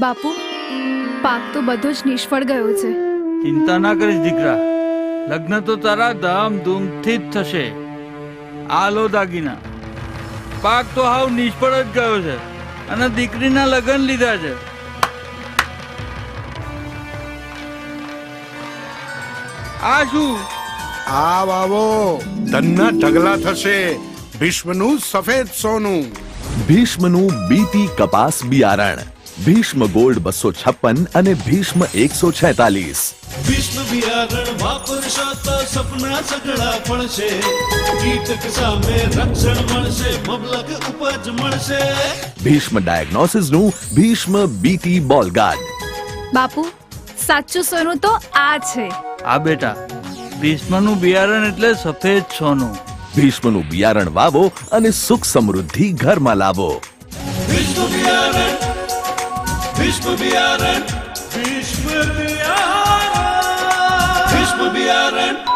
બાપુ પાક તો બધો જ નિષ્ફળ ગયો છે. ચિંતા ના કરીશ દીકરા. લગ્ન તો તારા ધામધૂમથી જ થશે. આ લો દાગીના. પાક તો હાવ નિષ્ફળ જ ગયો છે અને દીકરીના લગ્ન લીધા છે. આ શું? આ વાવો ધનના ઢગલા થશે. ભીષ્મનું સફેદ સોનું. ભીષ્મનું બીટી કપાસ બિયારણ ભીષ્મ ગોલ્ડ બસો છપ્પન અને ભીષ્મ એકસો છેતાલીસ. ભીષ્મ બિયારણ વાપરશો તો સપના સગડા પડશે કીટક સામે રક્ષણ મળશે મબલક ઉપજ મળશે. ભીષ્મ ડાયગ્નોસિસનું ભીષ્મ બીટી બોલગાર્ડ. બાપુ સાચું સોનું તો આ છે. આ બેટા ભીષ્મનું બિયારણ એટલે સફેદ સોનું. ભીષ્મનું બિયારણ વાવો અને સુખ સમૃદ્ધિ ઘરમાં લાવો. બિયારણ બિયારણ બિયારણ